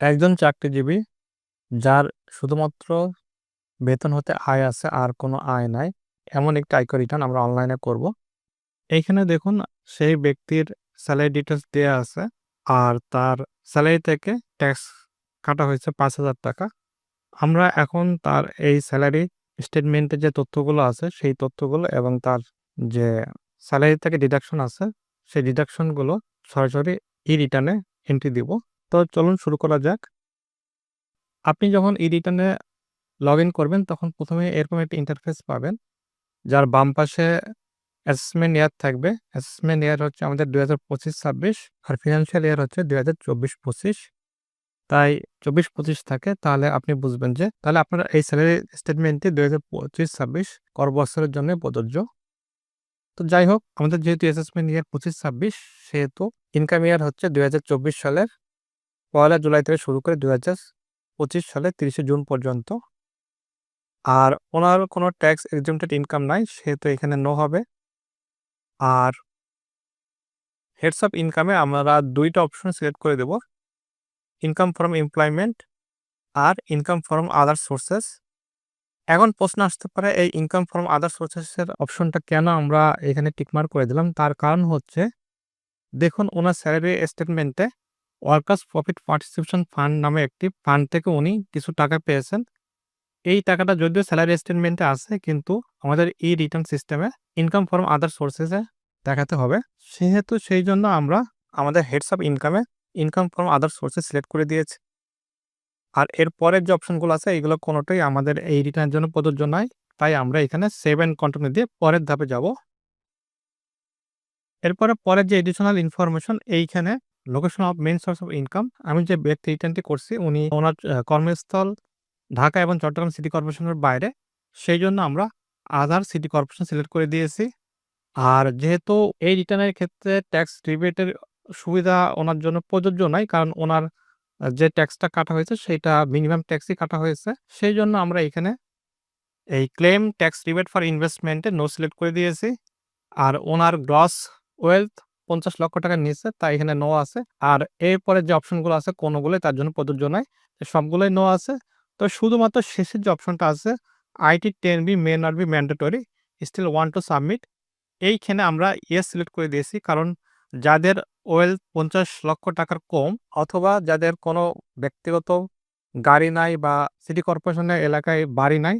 একজন চাকরিজীবী যার শুধুমাত্র বেতন হতে আয় আছে আর কোনো আয় নাই, এমন একটি আয়কর রিটার্ন আমরা অনলাইনে করব। এইখানে দেখুন সেই ব্যক্তির স্যালারি ডিটেলস দেওয়া আছে আর তার স্যালারি থেকে ট্যাক্স কাটা হয়েছে পাঁচ হাজার টাকা। আমরা এখন তার এই স্যালারি স্টেটমেন্টে যে তথ্যগুলো আছে সেই তথ্যগুলো এবং তার যে স্যালারি থেকে ডিডাকশন আছে সেই ডিডাকশনগুলো সরাসরি ই রিটার্নে এন্ট্রি দিব। তো চলুন শুরু করা যাক। আপনি যখন ই রিটার্নে লগ ইন করবেন, তখন প্রথমে এরকম একটা ইন্টারফেস পাবেন, যার বাম পাশে অ্যাসেসমেন্ট ইয়ার থাকবে। অ্যাসেসমেন্ট ইয়ার হচ্ছে আমাদের দুই হাজার পঁচিশ ছাব্বিশ আর ফিনান্সিয়াল ইয়ার হচ্ছে দুই হাজার চব্বিশ পঁচিশ। তাই চব্বিশ পঁচিশ থাকে, তাহলে আপনি বুঝবেন যে, তাহলে আপনার এই স্যালারি স্টেটমেন্টটি দুই হাজার পঁচিশ ছাব্বিশ কর বছরের জন্য প্রযোজ্য। তো যাই হোক, আমাদের যেহেতু অ্যাসেসমেন্ট ইয়ার পঁচিশ ছাব্বিশ, সেহেতু ইনকাম ইয়ার হচ্ছে দুই হাজার চব্বিশ সালের। পয়লা জুলাই থেকে শুরু করে দুই হাজার পঁচিশ সালের তিরিশে জুন পর্যন্ত। আর ওনার কোনো ট্যাক্স এক্সেমটেড ইনকাম নাই, সেহেতু এখানে নো হবে। আর হেডস অফ ইনকামে আমরা দুইটা অপশন সিলেক্ট করে দেব। ইনকাম ফ্রম এমপ্লয়মেন্ট আর ইনকাম ফ্রম আদার সোর্সেস এখন প্রশ্ন আসতে পারে, এই ইনকাম ফ্রম আদার সোর্সেসের অপশনটা কেন আমরা এখানে টিকমার্ক করে দিলাম? তার কারণ হচ্ছে, দেখুন, ওনার স্যালারি স্টেটমেন্টে ওয়ার্কার্স প্রফিট পার্টিসিপেশন ফান্ড নামে একটি ফান্ড থেকে উনি কিছু টাকা পেয়েছেন। এই টাকাটা যদিও স্যালারি স্টেটমেন্টে আছে, কিন্তু আমাদের ই রিটার্ন সিস্টেমে ইনকাম ফ্রম আদার সোর্সেসে দেখাতে হবে। সেহেতু সেই জন্য আমরা আমাদের heads of ইনকামে income from other sources select করে দিয়েছি। আর এর পরের যে অপশনগুলো আছে এইগুলো কোনোটাই আমাদের এই রিটার্নের জন্য প্রযোজ্য নয়। তাই আমরা এখানে সেভ অ্যান্ড কন্টিনিউ দিয়ে পরের ধাপে যাব। এরপরে পরের যে এডিশনাল ইনফরমেশন এইখানে location of main source of income আমি যে ব্যক্তি রিটার্নটি করছি, উনি ওনার কর্মস্থল ঢাকা এবং চট্টগ্রাম সিটি কর্পোরেশনের বাইরে। সেই জন্য আমরা আধার সিটি কর্পোরেশন সিলেক্ট করে দিয়েছি। আর যেহেতু এই রিটার্নের ক্ষেত্রে ট্যাক্স রিবেটের সুবিধা ওনার জন্য প্রযোজ্য নয়, কারণ ওনার যে ট্যাক্সটা কাটা হয়েছে, সেটা মিনিমাম ট্যাক্সই কাটা হয়েছে। সেই জন্য আমরা এখানে এই ক্লেম ট্যাক্স রিবেট ফর ইনভেস্টমেন্টে নো সিলেক্ট করে দিয়েছি। আর ওনার গ্রস ওয়েলথ পঞ্চাশ লক্ষ টাকার নিচে তাই এখানে নো আছে। আর এরপরে যে অপশনগুলো আছে, কোনোগুলোই তার জন্য প্রযোজ্য নয়। সবগুলোই নো আছে। তো শুধুমাত্র শেষের যে অপশনটা আছে IT ten B may not be mandatory still want to submit এইখানে আমরা ইয়েস সিলেক্ট করে দিয়েছি। কারণ যাদের ওয়েলথ পঞ্চাশ লক্ষ টাকার কম, অথবা যাদের কোনো ব্যক্তিগত গাড়ি নাই বা সিটি কর্পোরেশনের এলাকায় বাড়ি নাই,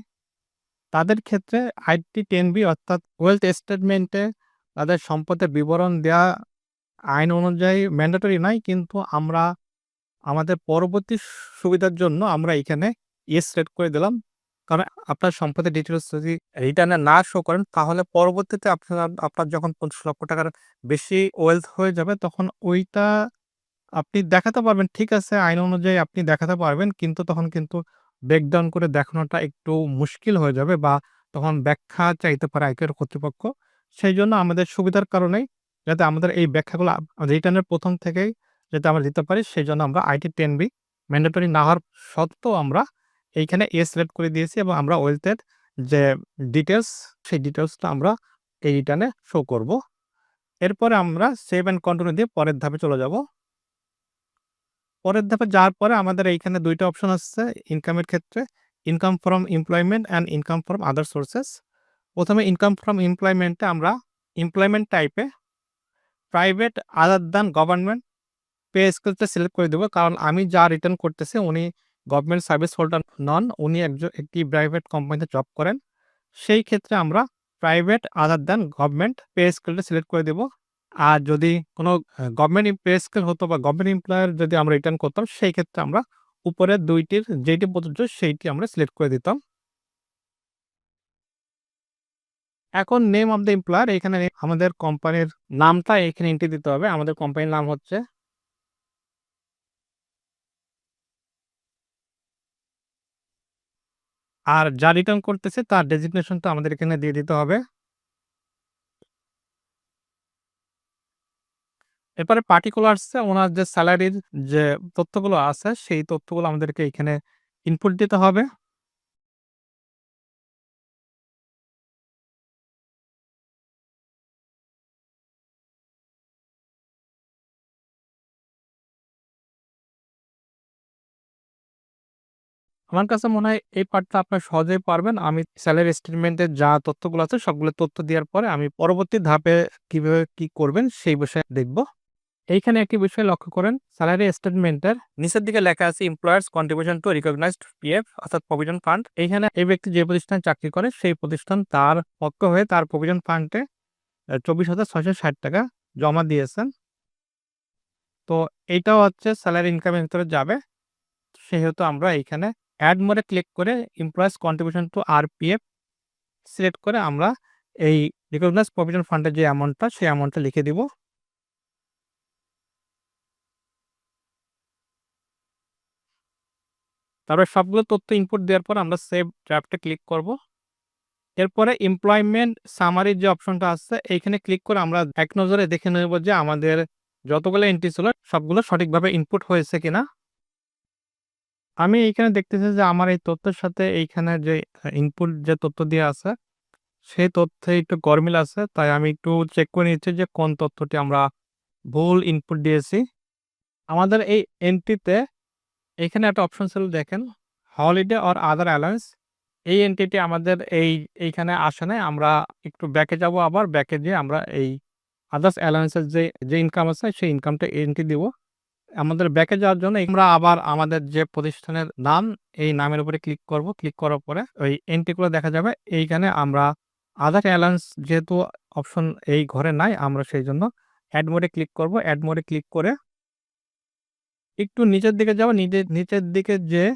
তাদের ক্ষেত্রে আইটি টেন বি অর্থাৎ ওয়েলথ স্টেটমেন্টে তাদের সম্পদের বিবরণ দেওয়া আইন অনুযায়ী ম্যান্ডেটরি নাই, কিন্তু আমরা আমাদের পরবর্তী সুবিধার জন্য আমরা এখানে ইয়েস সিলেক্ট করে দিলাম। কারণ আপনার সম্পদের ডিটেলস যদি রিটার্নে না শো করেন, তাহলে পরবর্তীতে আপনার আপনার যখন পঞ্চাশ লক্ষ টাকার বেশি ওয়েলথ হয়ে যাবে, তখন ওইটা আপনি দেখাতে পারবেন, ঠিক আছে, আইন অনুযায়ী আপনি দেখাতে পারবেন, কিন্তু তখন কিন্তু ব্রেকডাউন করে দেখানোটা একটু মুশকিল হয়ে যাবে বা তখন ব্যাখ্যা চাইতে পারে আয়কর কর্তৃপক্ষ। সেই জন্য আমাদের সুবিধার কারণেই যাতে আমাদের এই ব্যাখ্যাগুলো রিটার্নের প্রথম থেকেই যাতে আমরা দিতে পারি সেই জন্য আমরা আইটি টেন বি ম্যান্ডেটরি না হওয়ার সত্ত্বেও আমরা এইখানে এ সিলেক্ট করে দিয়েছি এবং আমরা ওয়েলথের যে ডিটেলস সেই ডিটেলসটা আমরা এই রিটার্নে শো করব। এরপরে আমরা সেভ অ্যান্ড কন্টিনিউ দিয়ে পরের ধাপে চলে যাব। পরের ধাপে যাওয়ার পরে আমাদের এইখানে দুইটা অপশন আসছে ইনকামের ক্ষেত্রে income from employment and income from other sources প্রথমে ইনকাম ফ্রম এমপ্লয়মেন্টে আমরা এমপ্লয়মেন্ট টাইপে private other than government pay স্কেলটা select করে দেবো। কারণ আমি যা রিটার্ন করতেছি উনি গভর্নমেন্ট সার্ভিস হোল্ডার নন, উনি একজন একটি প্রাইভেট কোম্পানিতে জব করেন। সেই ক্ষেত্রে আমরা private other than government pay স্কেলটা select করে দেব। আর যদি কোনো গভর্নমেন্ট পে স্কেল হতো বা গভর্নমেন্ট এমপ্লয়ার যদি আমরা রিটার্ন করতাম, সেই ক্ষেত্রে আমরা উপরের দুইটির যেটি প্রযোজ্য সেইটি আমরা সিলেক্ট করে দিতাম। এখন নেম অফ দ্য এমপ্লয়ার এখানে আমাদের কোম্পানির নামটা এখানে এন্ট্রি দিতে হবে। আমাদের কোম্পানির নাম হচ্ছে আর যা রিটার্ন করতেছে, তার ডেজিগনেশনটা আমাদের এখানে দিয়ে দিতে হবে। এরপরে পার্টিকুলার্সে ওনার যে স্যালারির যে তথ্যগুলো আছে, সেই তথ্যগুলো আমাদেরকে এখানে ইনপুট দিতে হবে। আমার কাছে মনে হয় এই পার্টটা আপনার সহজেই পারবেন। আমি স্যালারি স্টেটমেন্টে যা তথ্যগুলো আছে সবগুলো তথ্য দেওয়ার পরে আমি পরবর্তী ধাপে কীভাবে কি করবেন সেই বিষয়ে দেখব। এইখানে একটি বিষয় লক্ষ্য করেন, স্যালারি স্টেটমেন্টের নিচের দিকে লেখা আছে employer's contribution to recognised PF অর্থাৎ প্রভিডেন্ট ফান্ড। এইখানে এই ব্যক্তি যে প্রতিষ্ঠানে চাকরি করে সেই প্রতিষ্ঠান তার পক্ষ হয়ে তার প্রভিডেন্ট ফান্ডে চব্বিশ হাজার ছয়শো ষাট টাকা জমা দিয়েছেন। তো এইটাও হচ্ছে স্যালারি ইনকামের ভিতরে যাবে। সেহেতু আমরা এইখানে এড মোডে ক্লিক করে employers contribution to RPF select করে আমরা এই রিকগনাইজড প্রভিডেন্ট ফান্ডের যে অ্যামাউন্টটা সেই অ্যামাউন্টটা লিখে দিব। তারপরে সবগুলো তথ্য ইনপুট দেওয়ার পর আমরা সেভ ড্রাফটে ক্লিক করব। এরপরে এমপ্লয়মেন্ট সামারির যে অপশনটা আছে, এইখানে ক্লিক করে আমরা এক নজরে দেখে নেব যে আমাদের যতগুলো এন্ট্রি ছিল সবগুলো সঠিকভাবে ইনপুট হয়েছে কিনা। আমি এইখানে দেখতেছি যে আমার এই তথ্যের সাথে এইখানে যে ইনপুট যে তথ্য দিয়ে আছে, সেই তথ্যে একটু গরমিল আছে। তাই আমি একটু চেক করে নিচ্ছি যে কোন তথ্যটি আমরা ভুল ইনপুট দিয়েছি। আমাদের এই এন্ট্রিতে এইখানে একটা অপশন ছিল দেখেন হলিডে অর আদার অ্যালাউন্স এই এন্ট্রিটি আমাদের এই এইখানে আসে নাই। আমরা একটু ব্যাকে যাব আবার ব্যাকে যেয়ে আমরা এই আদার্স অ্যালায়েন্সের যে, যে ইনকাম আছে সেই ইনকামটা এন্ট্রি দিব। আমাদের ব্যাকে যাওয়ার জন্য আমরা আবার আমাদের যে প্রতিষ্ঠানের নাম, এই নামের উপরে ক্লিক করব। ক্লিক করার পরে ওই এন্ট্রিগুলো দেখা যাবে। এইখানে আমরা আদার অ্যালায়েন্স যেহেতু অপশন এই ঘরে নাই, আমরা সেইজন্য এড মোডে ক্লিক করব। এড মোডে ক্লিক করে একটু নিচের দিকে যাব। নিচে, নিচের দিকে যেয়ে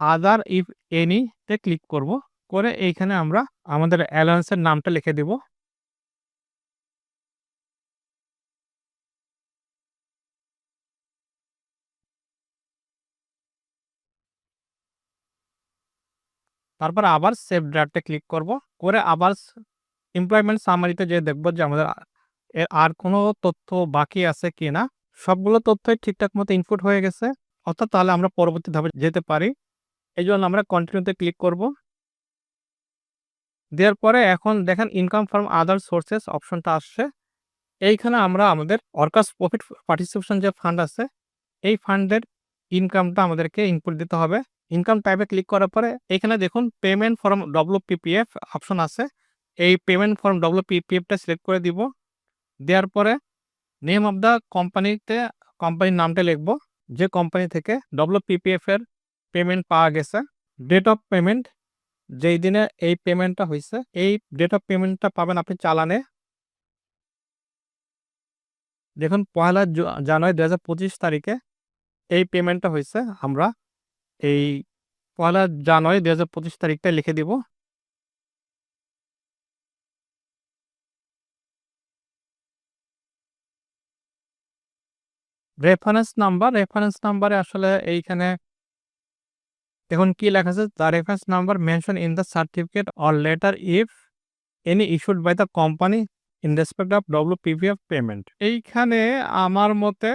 আদার ইফ এনি তে ক্লিক করব। করে এইখানে আমরা আমাদের অ্যালায়েন্সের নামটা লিখে দিব। তারপর আবার সেভ ড্রাফটে ক্লিক করব। করে আবার এমপ্লয়মেন্ট সামারিতে যেয়ে দেখব যে আমাদের এর আর কোনো তথ্য বাকি আছে কি না সবগুলো তথ্যই ঠিকঠাক মতো ইনপুট হয়ে গেছে। অর্থাৎ তাহলে আমরা পরবর্তী ধাপে যেতে পারি। এই জন্য আমরা কন্টিনিউতে ক্লিক করব। দেওয়ার পরে এখন দেখেন ইনকাম ফ্রম আদার সোর্সেস অপশনটা আসছে। এইখানে আমরা আমাদের ওয়ার্কার্স প্রফিট পার্টিসিপেশন যে ফান্ড আছে, এই ফান্ডের ইনকামটা আমাদেরকে ইনপুট দিতে হবে। ইনকাম টাইপে ক্লিক করার পরে এইখানে দেখুন পেমেন্ট ফ্রম ডব্লিউপিপিএফ অপশন আছে। এই পেমেন্ট ফ্রম ডব্লিউপিপিএফ টা সিলেক্ট করে দিব। দেওয়ার পরে নেম অফ দ্য কোম্পানিতে কোম্পানির নামটা লিখব। যে কোম্পানি থেকে ডব্লিউপিপিএফ এর পেমেন্ট পাওয়া গেছে। ডেট অফ পেমেন্ট যেই দিনে এই পেমেন্টটা হইছে, এই ডেট অফ পেমেন্টটা পাবেন আপনি চালানে। দেখুন পহেলা জ জানুয়ারি ২০২৫ তারিখে এই পেমেন্টটা হইছে। আমরা এই পহেলা জানুয়ারি ২০২৫ তারিখটা লিখে দিব। রেফারেন্স নাম্বার, রেফারেন্স নাম্বারে আসলে এইখানে দেখুন কি লেখা আছে? The reference number mention in the certificate or letter if any issued by the company in respect of WPPF payment. এইখানে আমার মতে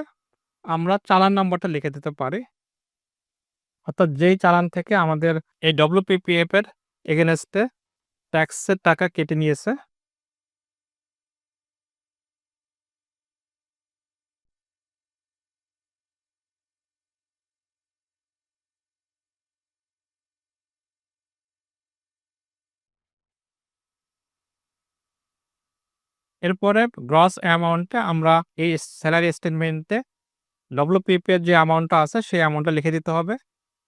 আমরা চালান নাম্বারটা লিখে দিতে পারি। অর্থাৎ যেই চালান থেকে আমাদের এই ডব্লিউপিপিএফ এর এগেইনস্ট এ ট্যাক্সের টাকা কেটে নিয়েছে। এরপরে গ্রস অ্যামাউন্টে আমরা এই স্যালারি স্টেটমেন্টে ডব্লিউপিপি এর যে অ্যামাউন্টটা আছে, সেই অ্যামাউন্টটা লিখে দিতে হবে।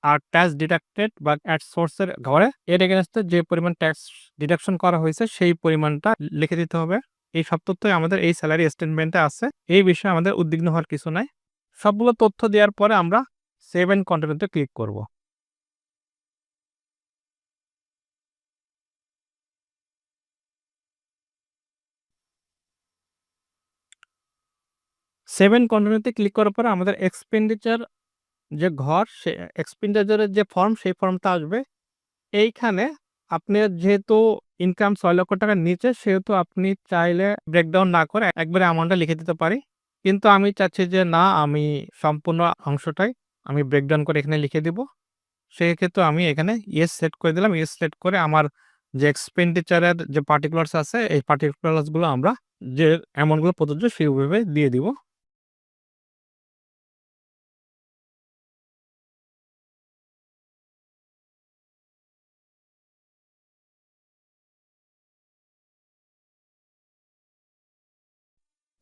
আর ট্যাক্স ডিডাক্টেড বা এট সোর্স এর ঘরে এর এগেইনস্ট এ যে পরিমাণ ট্যাক্স ডিডাকশন করা হয়েছে, সেই পরিমাণটা লিখে দিতে হবে। এই সব তথ্যই আমাদের এই স্যালারি স্টেটমেন্টে আছে। এই বিষয়ে আমাদের উদ্বিগ্ন হওয়ার কিছু নাই। সবগুলো তথ্য দেওয়ার পরে আমরা সেভ অ্যান্ড কন্টিনিউ তে ক্লিক করব। সেভেন অ্যান্ড কন্টিনিউ তে ক্লিক করার পরে আমাদের এক্সপেন্ডিচার যে ঘর, সে এক্সপেন্ডিচার এর যে ফর্ম সেই ফর্মটা আসবে। এইখানে আপনার যেহেতু ইনকাম ছয় লক্ষ টাকার নিচে, সেহেতু আপনি চাইলে ব্রেকডাউন না করে একবারে অ্যামাউন্টটা লিখে দিতে পারি। কিন্তু আমি চাচ্ছি যে না, আমি সম্পূর্ণ অংশটাই আমি ব্রেকডাউন করে এখানে লিখে দিব। সেক্ষেত্রে আমি এখানে ইয়েস সেট করে দিলাম। ইয়েস সেট করে আমার যে এক্সপেন্ডিচার এর যে পার্টিকুলারস আছে, এই পার্টিকুলারসগুলো আমরা যে অ্যামাউন্টগুলো প্রযোজ্য সেইভাবে দিয়ে দিব।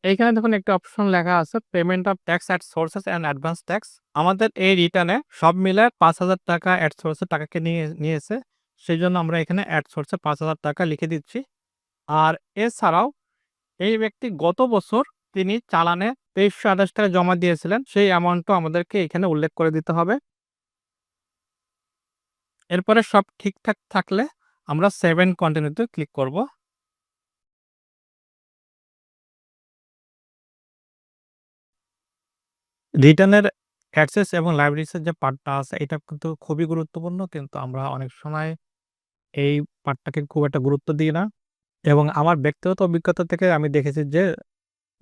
এইখানে দেখুন একটা অপশন লেখা আছে payment of tax at sources and advance tax আমাদের এই রিটার্নে সব মিলে পাঁচ হাজার টাকা অ্যাড সোর্সের টাকাকে নিয়ে, নিয়েছে সেই জন্য আমরা এখানে অ্যাড সোর্সে পাঁচ হাজার টাকা লিখে দিচ্ছি। আর এছাড়াও এই ব্যক্তি গত বছর তিনি চালানে তেইশশো আঠাশ টাকা জমা দিয়েছিলেন, সেই অ্যামাউন্টও আমাদেরকে এখানে উল্লেখ করে দিতে হবে। এরপরে সব ঠিকঠাক থাকলে আমরা সেভেন কন্টিনিউতে ক্লিক করব। রিটার্নের অ্যাক্সেস এবং লাইব্রেরিসের যে পার্টটা আছে, এটা কিন্তু খুবই গুরুত্বপূর্ণ। কিন্তু আমরা অনেক সময় এই পার্টটাকে খুব একটা গুরুত্ব দিই না। এবং আমার ব্যক্তিগত অভিজ্ঞতা থেকে আমি দেখেছি যে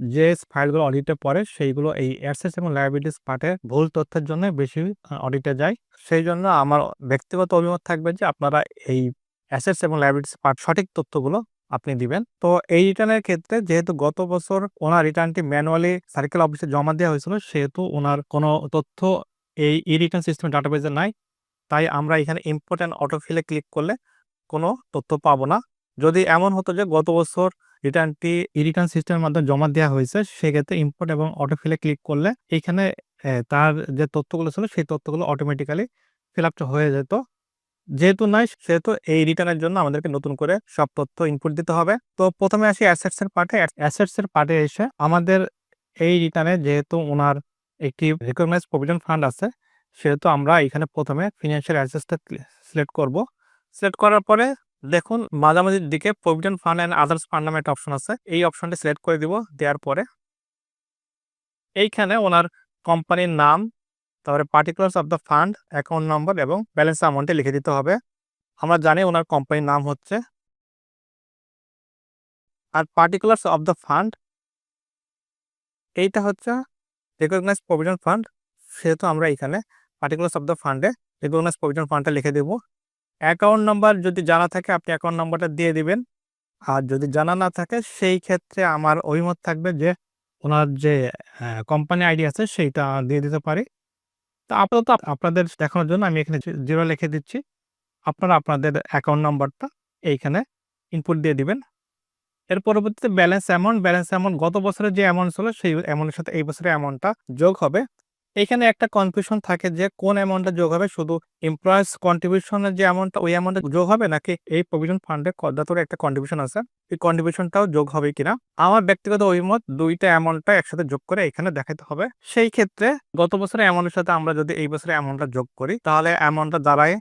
যে ফাইলগুলো অডিটে পড়ে, সেইগুলো এই অ্যাক্সেস এবং লাইব্রেরিস পার্টে ভুল তথ্যের জন্য বেশি অডিটে যায়। সেই জন্য আমার ব্যক্তিগত অভিমত থাকবে যে, আপনারা এই অ্যাসেটস এবং লাইব্রেরিস পার্ট সঠিক তথ্যগুলো আপনি দিবেন। তো এই রিটার্নের ক্ষেত্রে যেহেতু গত বছর ওনার রিটার্নটি ম্যানুয়ালি সার্কেল অফিসে জমা দেওয়া হয়েছিল, সেহেতু ওনার কোনো তথ্য এই ই রিটার্ন সিস্টেম ডাটাবেজে নাই। তাই আমরা এখানে ইম্পর্টেন্ট অটোফিলে ক্লিক করলে কোনো তথ্য পাবো না। যদি এমন হতো যে গত বছর রিটার্নটি ই রিটার্ন সিস্টেমের মাধ্যমে জমা দেওয়া হয়েছে, সেক্ষেত্রে ইম্পোর্ট এবং অটোফিলে ক্লিক করলে এইখানে তার যে তথ্যগুলো ছিল, সেই তথ্যগুলো অটোমেটিক্যালি ফিল হয়ে যেত। যেহেতু নাই, সেহেতু এই রিটার্নের জন্য আমাদেরকে নতুন করে সব তথ্য ইনপুট দিতে হবে। তো প্রথমে আসি অ্যাসেটস এর পার্টে অ্যাসেটস এর পার্টে এসে আমাদের এই রিটার্নে যেহেতু ওনার একটি রিকগনাইজ প্রভিডেন্ট ফান্ড আছে, সেহেতু আমরা এখানে প্রথমে ফিনান্সিয়াল অ্যাসেটসটা সিলেক্ট করব। সিলেক্ট করার পরে দেখুন মাঝামাঝির দিকে provident fund and others fund নামে একটা অপশন আছে। এই অপশনটি সিলেক্ট করে দিব, দেওয়ার পরে এইখানে ওনার কোম্পানির নাম তারপরে particulars of the fund account number এবং ব্যালেন্স অ্যামাউন্টে লিখে দিতে হবে। আমরা জানি ওনার কোম্পানির নাম হচ্ছে। আর পার্টিকুলার্স অফ দ্য ফান্ড এইটা হচ্ছে রেকগনাইজ প্রভিডেন্ট ফান্ড সেহেতু আমরা এখানে পার্টিকুলার্স অফ দ্য ফান্ডে রেকগনাইজ প্রভিডেন্ট ফান্ডটা লিখে দেব। অ্যাকাউন্ট নাম্বার যদি জানা থাকে, আপনি অ্যাকাউন্ট নাম্বারটা দিয়ে দিবেন। আর যদি জানা না থাকে, সেই ক্ষেত্রে আমার অভিমত থাকবে যে, ওনার যে কোম্পানি আইডি আছে, সেইটা দিয়ে দিতে পারি। তো আপাতত আপনাদের দেখানোর জন্য আমি এখানে জিরো লিখে দিচ্ছি। আপনারা আপনাদের অ্যাকাউন্ট নাম্বারটা এইখানে ইনপুট দিয়ে দিবেন। এর পরবর্তীতে ব্যালেন্স অ্যামাউন্ট ব্যালেন্স অ্যামাউন্ট গত বছরের যে অ্যামাউন্ট ছিল সেই অ্যামাউন্টের সাথে এই বছরের অ্যামাউন্টটা যোগ হবে। এখানে একটা কনফিউশন থাকে যে কোন অ্যামাউন্টটা যোগ হবে? শুধু এমপ্লয়েজ কন্ট্রিবিউশনের যে অ্যামাউন্টটা ওই অ্যামাউন্টটা যোগ হবে নাকি এই প্রভিশন ফান্ডে কদাতরে একটা কন্ট্রিবিউশন আছে? এই কন্ট্রিবিউশনটাও যোগ হবে কিনা? আমার ব্যক্তিগত অভিমত, দুইটা অ্যামাউন্টটা একসাথে যোগ করে এখানে দেখাতে হবে। সেই ক্ষেত্রে গত বছরের অ্যামাউন্টের সাথে আমরা যদি এই বছরের অ্যামাউন্টটা যোগ করি, তাহলে অ্যামাউন্টটা দাঁড়ায়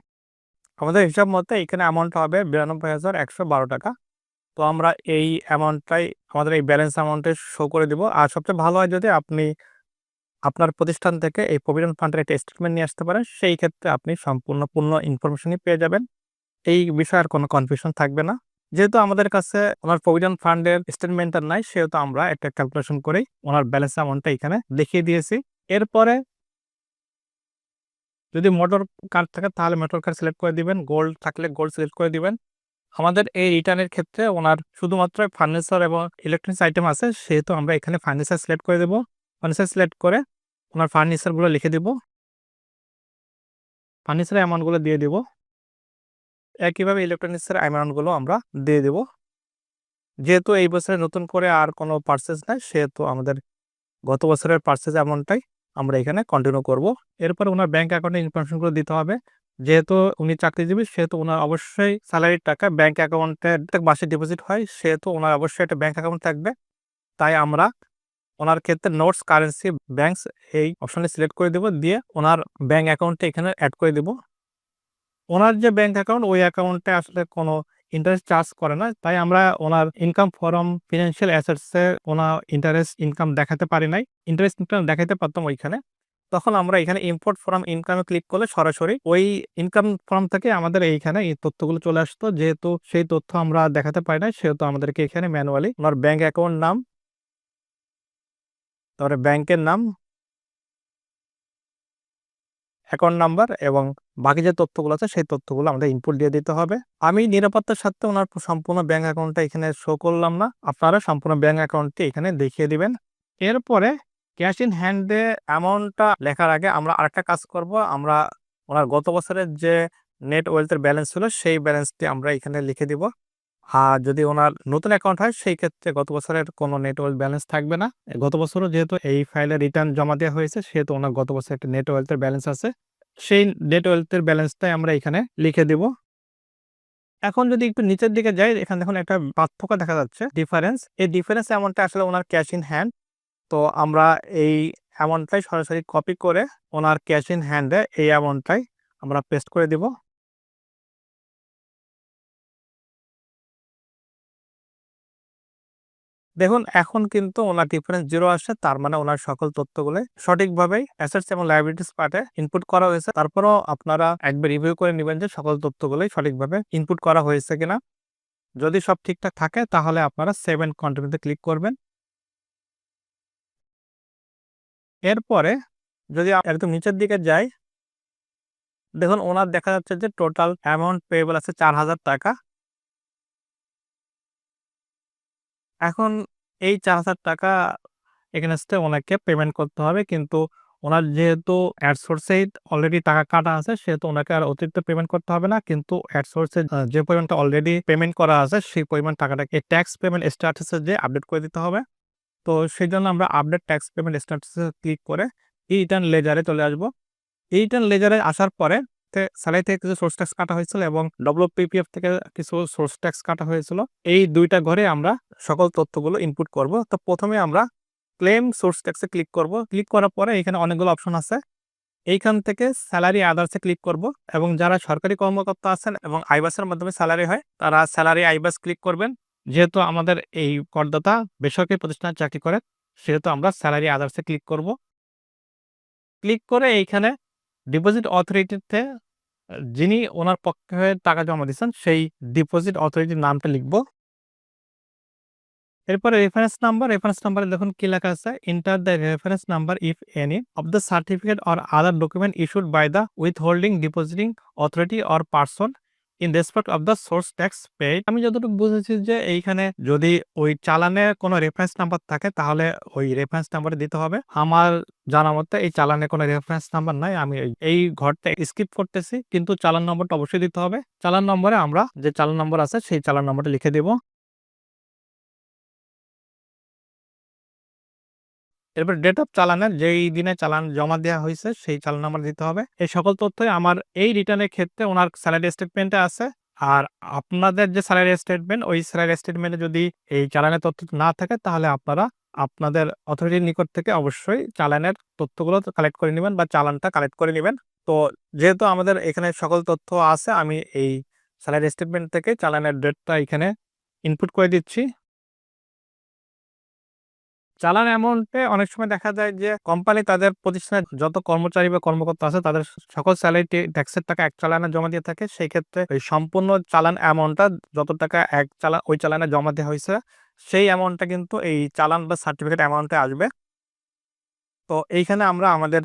আমাদের হিসাব মতে এখানে অ্যামাউন্টটা হবে বিরানব্বই হাজার একশো বারো টাকা। তো আমরা এই অ্যামাউন্টটাই আমাদের এই ব্যালেন্স অ্যামাউন্টে শো করে দিব। আর সবচেয়ে ভালো হয় যদি আপনি আপনার প্রতিষ্ঠান থেকে এই প্রভিডেন্ট ফান্ডের একটা স্টেটমেন্ট নিয়ে আসতে পারেন। সেই ক্ষেত্রে আপনি সম্পূর্ণ পূর্ণ ইনফরমেশনই পেয়ে যাবেন। এই বিষয়ে আর কোনো কনফিউশন থাকবে না। যেহেতু আমাদের কাছে ওনার প্রভিডেন্ট ফান্ডের স্টেটমেন্টটা নাই, সেহেতু আমরা একটা ক্যালকুলেশন করেই ওনার ব্যালেন্স অ্যামাউন্টটা এখানে দেখিয়ে দিয়েছি। এরপরে যদি মোটর কার্ড থাকে, তাহলে মোটর কার্ড সিলেক্ট করে দিবেন। গোল্ড থাকলে গোল্ড সিলেক্ট করে দিবেন। আমাদের এই রিটার্নের ক্ষেত্রে ওনার শুধুমাত্র ফার্নিচার এবং ইলেকট্রনিক্স আইটেম আছে, সেহেতু আমরা এখানে ফার্নিচার সিলেক্ট করে দেবো। ফার্নিচার সিলেক্ট করে ওনার ফার্নিচারগুলো লিখে দিব। ফার্নিচার অ্যামাউন্টগুলো দিয়ে দিব। একইভাবে ইলেকট্রনিক্সের অ্যামাউন্টগুলো আমরা দিয়ে দেব। যেহেতু এই বছরে নতুন করে আর কোনো পার্সেস নাই, সেহেতু আমাদের গত বছরের পার্সেস অ্যামাউন্টটাই আমরা এখানে কন্টিনিউ করব। এরপর ওনার ব্যাঙ্ক অ্যাকাউন্টে ইনফরমেশনগুলো দিতে হবে। যেহেতু উনি চাকরিজীবী, সেহেতু ওনার অবশ্যই স্যালারির টাকা ব্যাঙ্ক অ্যাকাউন্টে মাসে ডিপোজিট হয়, সেহেতু ওনার অবশ্যই একটা ব্যাঙ্ক অ্যাকাউন্ট থাকবে। তাই আমরা ওনার ক্ষেত্রে নোটস কারেন্সি ব্যাংকস এই অপশনে সিলেক্ট করে দেব। দিয়ে ওনার ব্যাঙ্ক অ্যাকাউন্টে এখানে অ্যাড করে দেব। ওনার যে ব্যাঙ্ক অ্যাকাউন্ট ওই অ্যাকাউন্টে আসলে কোনো ইন্টারেস্ট চার্জ করে না। তাই আমরা ওনার ইনকাম ফরম ফিনান্সিয়াল অ্যাসেটসে ওনার ইন্টারেস্ট ইনকাম দেখাতে পারি নাই। ইন্টারেস্ট ইনকাম দেখাতে পারতাম ওইখানে। তখন আমরা এখানে ইম্পোর্ট ফর্ম ইনকামে ক্লিক করলে সরাসরি ওই ইনকাম ফর্ম থেকে আমাদের এইখানে এই তথ্যগুলো চলে আসতো। যেহেতু সেই তথ্য আমরা দেখাতে পারি না সেহেতু আমাদেরকে এখানে ম্যানুয়ালি ওনার ব্যাঙ্ক অ্যাকাউন্ট নাম তারপরে ব্যাংকের নাম অ্যাকাউন্ট নাম্বার এবং বাকি যে তথ্যগুলো আছে সেই তথ্যগুলো আমাদের ইনপুট দিয়ে দিতে হবে। আমি নিরাপত্তার সাথে ওনার সম্পূর্ণ ব্যাঙ্ক অ্যাকাউন্টটা এখানে শো করলাম না। আপনারা সম্পূর্ণ ব্যাঙ্ক অ্যাকাউন্টটি এখানে দেখিয়ে দিবেন। এরপরে ক্যাশ ইন হ্যান্ডে অ্যামাউন্টটা লেখার আগে আমরা আরেকটা কাজ করব। আমরা ওনার গত বছরের যে নেট ওয়েলথের ব্যালেন্স ছিল সেই ব্যালেন্সটি আমরা এখানে লিখে দিব। আর যদি ওনার নতুন অ্যাকাউন্ট হয়, সেই ক্ষেত্রে গত বছরের কোনো নেটওয়ার্ক ব্যালেন্স থাকবে না। গত বছরও যেহেতু এই ফাইলে রিটার্ন জমা দেওয়া হয়েছে, সেহেতু ওনার গত বছর একটা নেটওয়ার্কের ব্যালেন্স আছে। সেই নেটওয়ার্কের ব্যালেন্সটাই আমরা এখানে লিখে দেব। এখন যদি একটু নিচের দিকে যাই, এখানে দেখুন একটা পার্থক্য দেখা যাচ্ছে ডিফারেন্স এই ডিফারেন্স অ্যামাউন্টটা আসলে ওনার ক্যাশ ইন হ্যান্ড তো আমরা এই অ্যামাউন্টটাই সরাসরি কপি করে ওনার ক্যাশ ইন হ্যান্ডে এই অ্যামাউন্টটাই আমরা পেস্ট করে দিব। দেখুন, এখন কিন্তু ওনার ডিফারেন্স জিরো আসছে তার মানে ওনার সকল তথ্যগুলো সঠিকভাবেই অ্যাসেটস এবং লাইবিলিটিস পার্টে ইনপুট করা হয়েছে। তারপরও আপনারা একবার রিভিউ করে নেবেন যে সকল তথ্যগুলোই সঠিকভাবে ইনপুট করা হয়েছে কিনা। যদি সব ঠিকঠাক থাকে, তাহলে আপনারা সেভেন কন্টিনিউতে ক্লিক করবেন। এরপরে যদি একদম নিচের দিকে যাই, দেখুন, ওনার দেখা যাচ্ছে যে টোটাল অ্যামাউন্ট পেয়েবল আছে চার হাজার টাকা। এখন এই চার হাজার টাকা এগেনস্টে ওনাকে পেমেন্ট করতে হবে। কিন্তু ওনার যেহেতু অ্যাড সোর্সেই অলরেডি টাকা কাটা আছে, সেহেতু ওনাকে আর অতিরিক্ত পেমেন্ট করতে হবে না। কিন্তু অ্যাড সোর্সে যে পরিমাণটা অলরেডি পেমেন্ট করা আছে, সেই পরিমাণ টাকাটাকে ট্যাক্স পেমেন্ট স্ট্যাটাসে যে আপডেট করে দিতে হবে। তো সেই জন্য আমরা আপডেট ট্যাক্স পেমেন্ট স্ট্যাটাসে ক্লিক করে এই রিটার্ন লেজারে চলে আসব। এই রিটার্ন লেজারে আসার পরে স্যালারি থেকে কিছু সোর্স ট্যাক্স কাটা হয়েছিল এবং ডব্লিউপিপিএফ থেকে কিছু সোর্স ট্যাক্স কাটা হয়েছিল। এই দুইটা ঘরে আমরা সকল তথ্যগুলো ইনপুট করব। তো প্রথমে আমরা ক্লেম সোর্স ট্যাক্সে ক্লিক করব। ক্লিক করার পরে এখানে অনেকগুলো অপশন আছে। এইখান থেকে স্যালারি আদার্সে ক্লিক করব এবং যারা সরকারি কর্মকর্তা আছেন এবং আইবাসের মাধ্যমে স্যালারি হয়, তারা স্যালারি আইবাস ক্লিক করবেন। যেহেতু আমাদের এই করদাতা বেসরকারি প্রতিষ্ঠানে চাকরি করে, সেহেতু আমরা স্যালারি আদার্সে ক্লিক করব। ক্লিক করে এইখানে ডিপোজিট অথরিটিতে যিনি ওনার পক্ষে হয়ে টাকা জমা দিচ্ছেন সেই ডিপোজিট অথরিটির নামটা লিখব। এরপরে রেফারেন্স নাম্বার রেফারেন্স নাম্বারে দেখুন কি লেখা আছে enter the reference number if any of the certificate or other document issued by the withholding depositing authority or person in respect of the source tax paid আমি যতটুকু বুঝেছি যে এইখানে যদি ওই চালানে কোনো রেফারেন্স নাম্বার থাকে, তাহলে ওই রেফারেন্স নাম্বারে দিতে হবে। আমার জানা মতে এই চালানে কোনো রেফারেন্স নাম্বার নাই, আমি এই ঘরটা স্কিপ করতেছি, কিন্তু চালান নম্বরটা অবশ্যই দিতে হবে। চালান নম্বরে আমরা যে চালান নম্বর আছে, সেই চালান নম্বরটা লিখে দেব। এরপর ডেট অফ চালানের যেই দিনে চালান জমা দেওয়া হয়েছে, সেই চালান নাম্বার দিতে হবে। এই সকল তথ্যই আমার এই রিটার্নের ক্ষেত্রে ওনার স্যালারি স্টেটমেন্টে আছে। আর আপনাদের যে স্যালারি স্টেটমেন্ট ওই স্যালারি স্টেটমেন্টে যদি এই চালানের তথ্য না থাকে, তাহলে আপনারা আপনাদের অথরিটির নিকট থেকে অবশ্যই চালানের তথ্যগুলো কালেক্ট করে নেবেন বা চালানটা কালেক্ট করে নেবেন। তো যেহেতু আমাদের এখানে সকল তথ্য আছে, আমি এই স্যালারি স্টেটমেন্ট থেকে চালানের ডেটটা এখানে ইনপুট করে দিচ্ছি। চালান অ্যামাউন্টে অনেক সময় দেখা যায় যে, কোম্পানি তাদের প্রতিষ্ঠানে যত কর্মচারী বা কর্মকর্তা আছে, তাদের সকল স্যালারি ট্যাক্সের টাকা এক চালানে জমা দিয়ে থাকে। সেই ক্ষেত্রে ওই সম্পূর্ণ চালান অ্যামাউন্টটা যত টাকা এক চালান ওই চালানে জমা দেওয়া হয়েছে, সেই অ্যামাউন্টটা কিন্তু এই চালান বা সার্টিফিকেট অ্যামাউন্টে আসবে। তো এইখানে আমরা আমাদের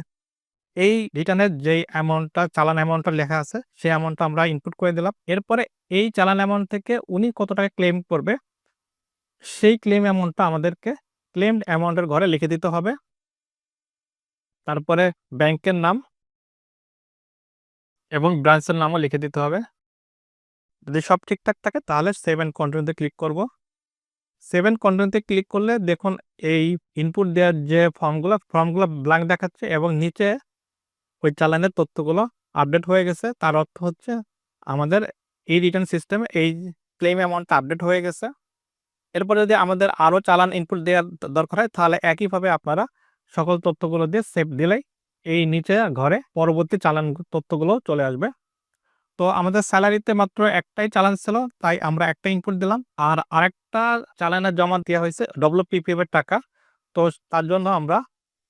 এই রিটার্নের যেই অ্যামাউন্টটা চালান অ্যামাউন্টটা লেখা আছে, সেই অ্যামাউন্টটা আমরা ইনপুট করে দিলাম। এরপরে এই চালান অ্যামাউন্ট থেকে উনি কত টাকা ক্লেম করবে, সেই ক্লেম অ্যামাউন্টটা আমাদেরকে ক্লেমড অ্যামাউন্টের ঘরে লিখে দিতে হবে। তারপরে ব্যাংকের নাম এবং ব্রাঞ্চের নামও লিখে দিতে হবে। যদি সব ঠিকঠাক থাকে, তাহলে সেভেন কন্টিনিউতে ক্লিক করব। সেভেন কন্টিনিউতে ক্লিক করলে দেখুন এই ইনপুট দেওয়ার যে ফর্মগুলো ফর্মগুলো ব্ল্যাঙ্ক দেখাচ্ছে এবং নিচে ওই চালানের তথ্যগুলো আপডেট হয়ে গেছে। তার অর্থ হচ্ছে আমাদের এই রিটার্ন সিস্টেমে এই ক্লেম অ্যামাউন্টটা আপডেট হয়ে গেছে। এরপর যদি আমাদের আরও চালান ইনপুট দেওয়ার দরকার হয়, তাহলে একইভাবে আপনারা সকল তথ্যগুলো দিয়ে সেভ দিলেই এই নিচে ঘরে পরবর্তী চালান তথ্যগুলো চলে আসবে। তো আমাদের স্যালারিতে মাত্র একটাই চালান ছিল, তাই আমরা একটা ইনপুট দিলাম। আর আরেকটা চালানের জমা দেওয়া হয়েছে ডব্লিউপিপিএফ এর টাকা। তো তার জন্য আমরা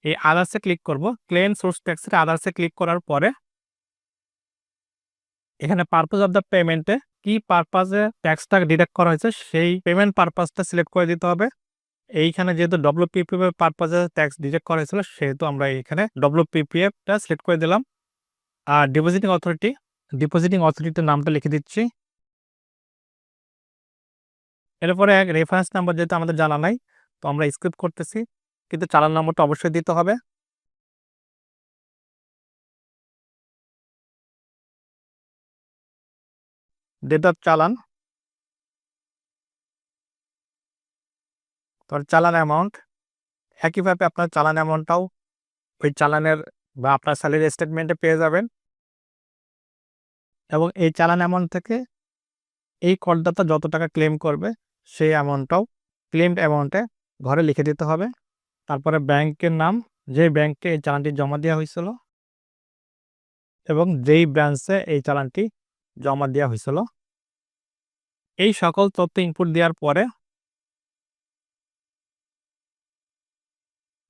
এই আদার্সে ক্লিক করব। ক্লেম সোর্স ট্যাক্সের আদার্সে ক্লিক করার পরে এখানে পারপোজ অফ দ্য পেমেন্টে কি পারপাসে ট্যাক্সটা ডিডাক্ট করা হয়েছে, সেই পেমেন্ট পারপাসটা সিলেক্ট করে দিতে হবে। এইখানে যেহেতু ডব্লিউপিপিএফ পারপাজে ট্যাক্স ডিডাক্ট করা হয়েছিল, সেহেতু আমরা এখানে ডব্লিউপিপিএফটা সিলেক্ট করে দিলাম। আর ডিপোজিটিং অথরিটি ডিপোজিটিং অথরিটির নামটা লিখে দিচ্ছি। এরপরে এক রেফারেন্স নাম্বার যেহেতু আমাদের জানা নাই, তো আমরা স্ক্রিপ্ট করতেছি, কিন্তু চালান নম্বরটা অবশ্যই দিতে হবে। ডেট অফ চালান। তারপর চালান অ্যামাউন্ট একইভাবে আপনার চালান অ্যামাউন্টটাও ওই চালানের বা আপনার স্যালারি স্টেটমেন্টে পেয়ে যাবেন। এবং এই চালান অ্যামাউন্ট থেকে এই করদাতা যত টাকা ক্লেম করবে, সেই অ্যামাউন্টটাও ক্লেমড অ্যামাউন্টে ঘরে লিখে দিতে হবে। তারপরে ব্যাংকের নাম যে ব্যাংকে এই চালানটি জমা দেওয়া হয়েছিল এবং যেই ব্রাঞ্চে এই চালানটি জমা দেওয়া হয়েছিল এই সকল তথ্য ইনপুট দেওয়ার পরে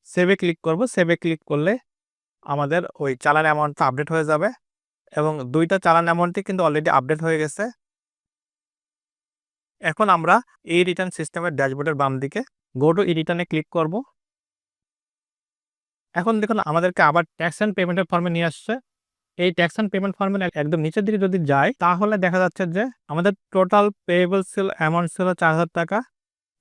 সেভে ক্লিক করব। সেভে ক্লিক করলে আমাদের ওই চালান অ্যামাউন্টটা আপডেট হয়ে যাবে এবং দুইটা চালান অ্যামাউন্টই কিন্তু অলরেডি আপডেট হয়ে গেছে। এখন আমরা এই রিটার্ন সিস্টেমের ড্যাশবোর্ডের বাম দিকে গো টু ই রিটার্নে ক্লিক করব। এখন দেখুন, আমাদেরকে আবার ট্যাক্স অ্যান্ড পেমেন্টের ফর্মে নিয়ে আসছে। এই ট্যাক্স অ্যান্ড পেমেন্ট ফর্মের একদম নিচের দিকে যদি যায়, তাহলে দেখা যাচ্ছে যে আমাদের টোটাল পেয়েবল ছিল অ্যামাউন্ট ছিল চার হাজার টাকা।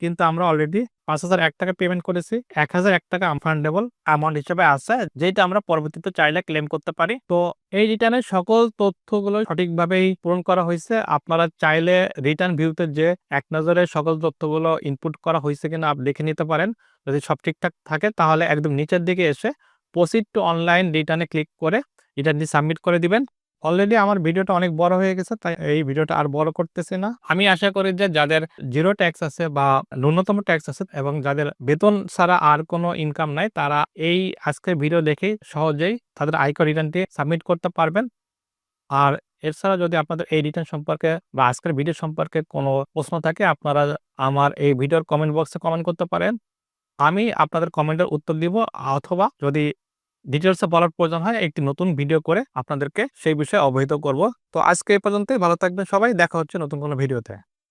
কিন্তু আমরা অলরেডি পাঁচ হাজার এক টাকা পেমেন্ট করেছি। এক হাজার এক টাকা আনফান্ডেবল অ্যামাউন্ট হিসেবে আছে, যেটা আমরা পরবর্তীতে চাইলে ক্লেম করতে পারি। তো এই রিটার্নের সকল তথ্যগুলো সঠিকভাবেই পূরণ করা হয়েছে। আপনারা চাইলে রিটার্ন ভিউতে যে এক নজরে সকল তথ্যগুলো ইনপুট করা হয়েছে কিনা আপনি দেখে নিতে পারেন। যদি সব ঠিকঠাক থাকে, তাহলে একদম নিচের দিকে এসে প্রসিড টু অনলাইন রিটার্নে ক্লিক করে রিটার্নটি সাবমিট করে দিবেন। অলরেডি আমার ভিডিওটা অনেক বড় হয়ে গেছে, তাই এই ভিডিওটা আর বড় করতেছি না। আমি আশা করি যে যাদের জিরো ট্যাক্স আছে বা ন্যূনতম ট্যাক্স আছে এবং যাদের বেতন ছাড়া আর কোনো ইনকাম নাই, তারা এই আজকের ভিডিও দেখেই সহজেই তাদের আয়কর রিটার্নটি সাবমিট করতে পারবেন। আর এছাড়া যদি আপনাদের এই রিটার্ন সম্পর্কে বা আজকের ভিডিও সম্পর্কে কোনো প্রশ্ন থাকে, আপনারা আমার এই ভিডিওর কমেন্ট বক্সে কমেন্ট করতে পারেন। আমি আপনাদের কমেন্টের উত্তর দিব, অথবা যদি ডিটেলসে বলার প্রয়োজন হয়, একটি নতুন ভিডিও করে আপনাদেরকে সেই বিষয়ে অবহিত করব। তো আজকে এই পর্যন্তই, ভালো থাকবেন সবাই, দেখা হচ্ছে নতুন কোনো ভিডিওতে